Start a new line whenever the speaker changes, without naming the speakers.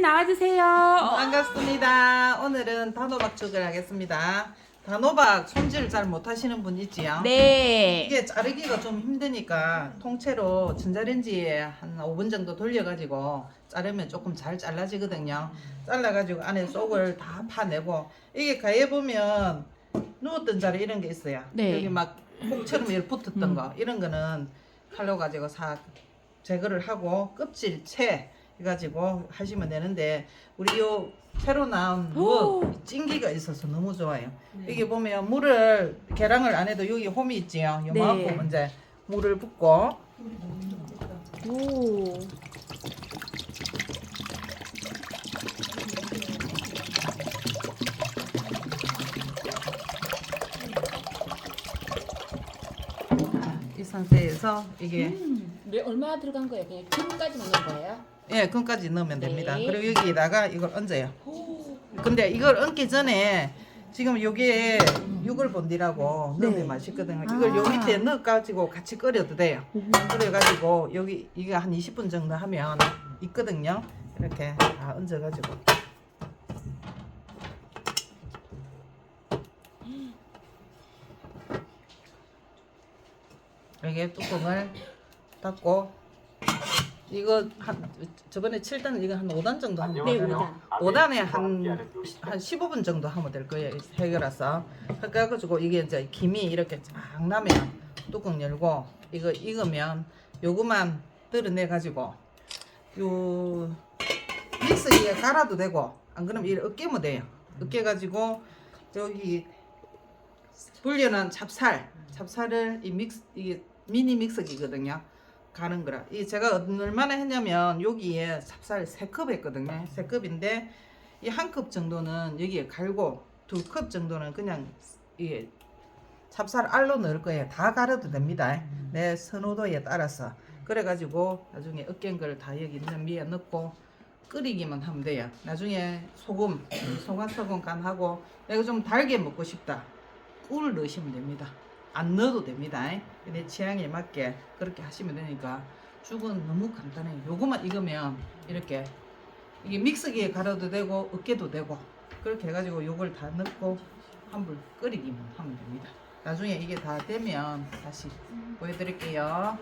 선생님 나와주세요.
반갑습니다. 오늘은 단호박 죽을 하겠습니다. 단호박 손질 잘 못하시는 분 있지요?
네.
이게 자르기가 좀 힘드니까 통째로 전자레인지에 한 5분 정도 돌려가지고 자르면 조금 잘 잘라지거든요. 잘라가지고 안에 속을 다 파내고 이게 가해 보면 누웠던 자리 이런 게 있어요.
네.
여기 막 콩처럼 이렇게 붙었던 거 이런 거는 칼로 가지고 싹 제거를 하고 껍질 채 해가지고 하시면 되는데 우리 요 새로 나온 무 찐기가 있어서 너무 좋아요. 여기 보면 물을 계량을 안 해도 여기 홈이 있지요.
네.
요만큼 이제 물을 붓고
오.
이 상태에서 이게
음, 네, 얼마 들어간 거예요? 그냥 김까지 넣는 거예요?
예, 금까지 넣으면 됩니다.
네.
그리고 여기다가 이걸 얹어요.
오.
근데 이걸 얹기 전에 지금 요게 육을 본디라고
네.
넣으면 맛있거든요. 이걸 요
아.
밑에 넣어가지고 같이 끓여도 돼요. 그래가지고 여기 이게 한 20분 정도 하면 있거든요. 이렇게 다 얹어가지고 이게 뚜껑을 닫고 이거 한 저번에 7단 이거 한 5단 정도 하면
네,
되거든요. 5단에 한, 한 15분 정도 하면 될 거예요. 해결해서. 그래가지고 이게 이제 김이 이렇게 쫙 나면 뚜껑 열고 이거 익으면 요거만 뜯어내가지고 요 믹서기에 갈아도 되고 안 그러면 이렇게 으깨면 돼요. 으깨가지고 여기 불려놓은 찹쌀, 찹쌀을 이 믹스 이게 미니 믹서기거든요. 가는 거라. 이 제가 얼마나 했냐면 여기에 찹쌀 세컵 했거든요. 세 컵인데 이 한 컵 정도는 여기에 갈고 두 컵 정도는 그냥 이게 찹쌀 알로 넣을 거예요. 다 갈아도 됩니다. 내 선호도에 따라서. 그래가지고 나중에 으깬 걸 다 여기 있는 위에 넣고 끓이기만 하면 돼요. 나중에 소금, 소금 소금 간하고 내가 좀 달게 먹고 싶다. 꿀 넣으시면 됩니다. 안 넣어도 됩니다. 내 취향에 맞게 그렇게 하시면 되니까 죽은 너무 간단해요. 요거만 익으면 이렇게 이게 믹서기에 갈아도 되고 으깨도 되고 그렇게 해가지고 요걸 다 넣고 한불 끓이기만 하면 됩니다. 나중에 이게 다 되면 다시 보여드릴게요.